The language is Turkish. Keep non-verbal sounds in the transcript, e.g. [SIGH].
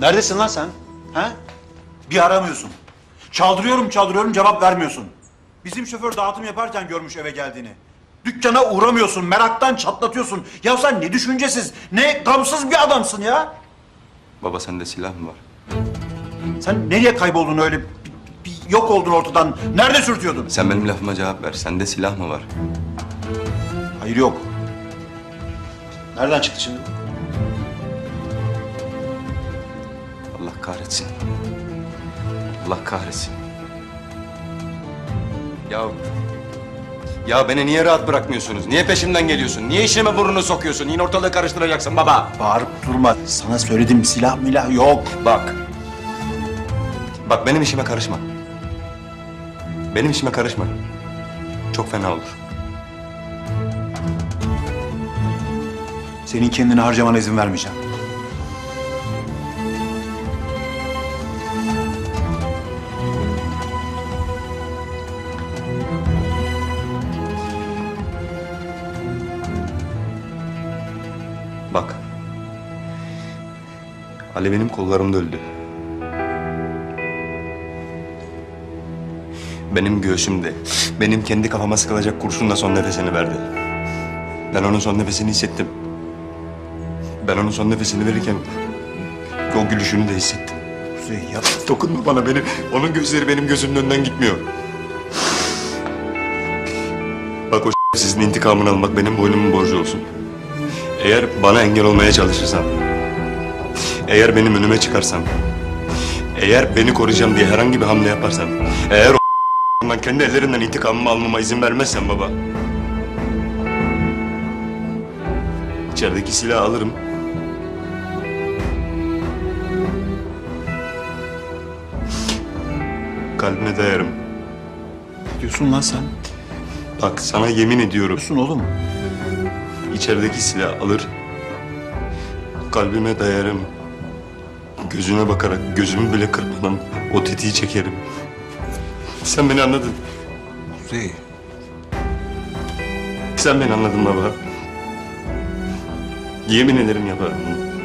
Neredesin lan sen? Ha? Bir aramıyorsun. Çaldırıyorum çaldırıyorum cevap vermiyorsun. Bizim şoför dağıtım yaparken görmüş eve geldiğini. Dükkana uğramıyorsun, meraktan çatlatıyorsun. Ya sen ne düşüncesiz, ne gamsız bir adamsın ya. Baba sende silah mı var? Sen nereye kayboldun öyle? Bir, bir yok oldun ortadan. Nerede sürtüyordun? Sen benim lafıma cevap ver. Sende silah mı var? Hayır yok. Nereden çıktı şimdi? Kahretsin. Allah kahretsin. Ya... Ya beni niye rahat bırakmıyorsunuz? Niye peşimden geliyorsun? Niye işime burnunu sokuyorsun? Yine ortalığı karıştıracaksın baba. Bağırıp durma. Sana söyledim silah milah yok. Bak. Bak benim işime karışma. Benim işime karışma. Çok fena olur. Senin kendini harcamana izin vermeyeceğim. Bak. Ali benim kollarımda öldü. Benim göğsümde, benim kendi kafama sıkılacak kurşunla son nefesini verdi. Ben onun son nefesini hissettim. Ben onun son nefesini verirken o gülüşünü de hissettim. Kuzey yap. Dokunma bana benim. Onun gözleri benim gözümün önünden gitmiyor. Bak o sizin intikamını almak benim boynumun borcu olsun. Eğer bana engel olmaya çalışırsan, eğer benim önüme çıkarsan, eğer beni koruyacağım diye herhangi bir hamle yaparsan, eğer o [LAUGHS] ondan kendi ellerinden intikamımı almama izin vermezsen baba, içerideki silahı alırım. Kalbine dayarım. Ne diyorsun lan sen? Bak sana yemin ediyorum. Diyorsun oğlum. İçerideki silahı alır, kalbime dayarım. Gözüne bakarak gözümü bile kırpmadan o tetiği çekerim. Sen beni anladın. Kuzey. Sen beni anladın baba. Yemin ederim yaparım. bunu.